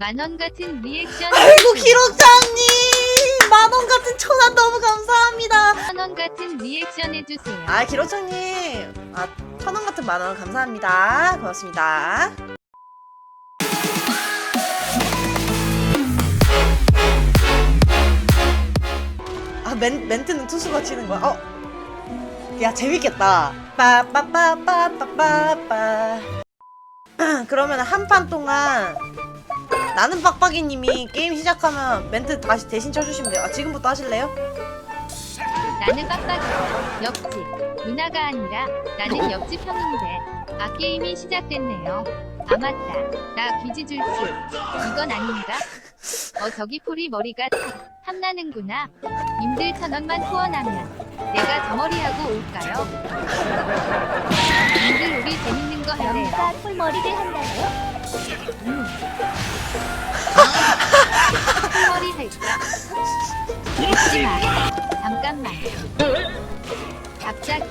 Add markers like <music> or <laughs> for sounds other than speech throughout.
만원 같은 리액션 아이고 기록장님 만원 같은 천원 너무 감사합니다. 만원 같은 리액션 해주세요. 아 기록장님 아 천원 같은 만원 감사합니다. 고맙습니다. 아 멘, 멘트는 투수가 치는 거야. 어. 야 재밌겠다. 빠빠빠빠빠빠빠. <clears throat> 그러면 한 판 동안 나는 빡빡이님이 게임 시작하면 멘트 다시 대신 쳐주시면 돼요. 아 지금부터 하실래요? 나는 빡빡이 옆집 누나가 아니라 나는 <laughs> 옆집 형인데 아 게임이 시작됐네요. 아 맞다 나 귀지 줄지 이건 아닌가? 어 저기 풀이 머리가 탐나는구나. 님들 천 원만 후원하면 내가 저 머리하고 올까요? <laughs> 님들 우리 재밌는 거 하세요. 영사 꿀머리를 한다고요? 풀머리 할까? 웃지마 잠깐만 갑자기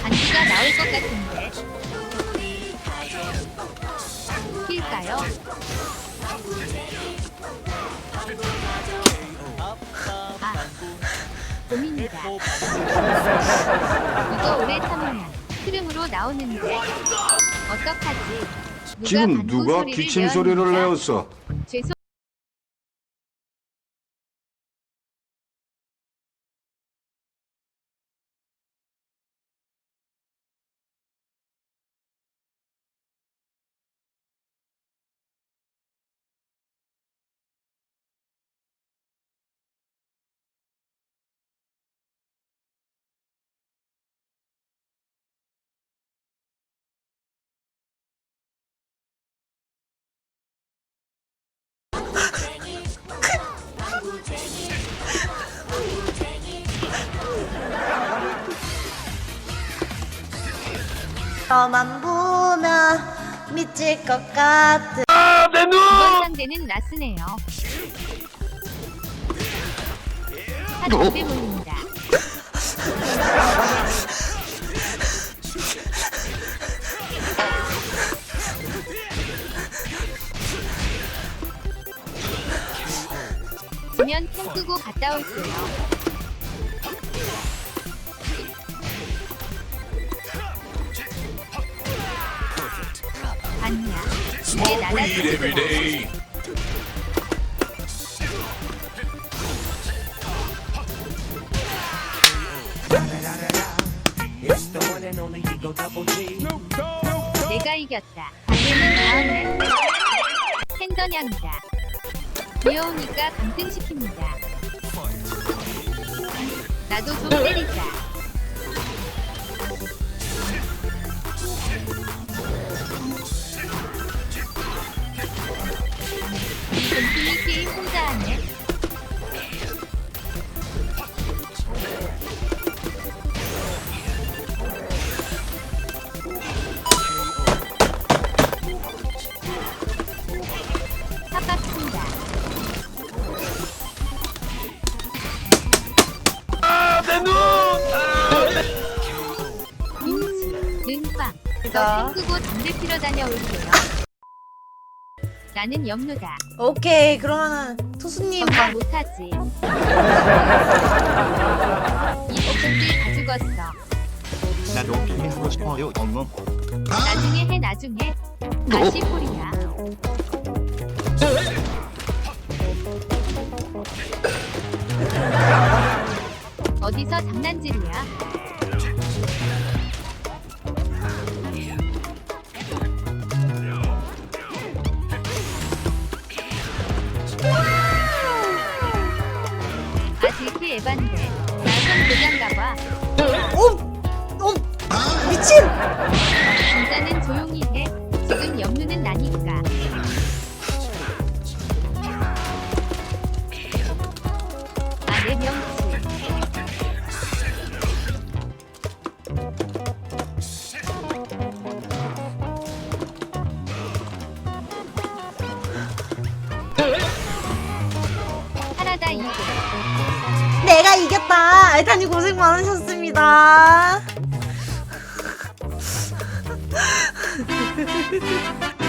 반지가 나올 것 같은데 킬까요? 아 고민이다 이거 오래 참으면 흐름으로 나오는데 어떡하지 누가 지금 누가 소리를 기침 소리를 내었는가? 내었어? 죄송 너만 보면 미칠 것 같은 이번 상대는 라스네요. 한 2배 모입니다. 지면 캠 끄고 갔다 올게요. 이게 나라 내가 이겼다. 달리는 다음에 팬더냥이다. 귀여우니까 감등시킵니다. 나도 좀 때리자. 능빵. 자. 저 끄고 담배 피러 다녀올게요. 나는 염누다. 오케이 그러면은 투수님 정말 못하지. 이 옥분들 다 죽었어. 나도 게임 하고 싶어요. 엉엉. 나중에 해 나중에. 다시 폴이야. 어디서 장난질이야? 에반데 나선 고장가봐 오! 오! 미친! 진짜는 조용히 해 지금 염루는 나니까 아내 명치 내가 이겼다 알타님 고생 많으셨습니다 <laughs>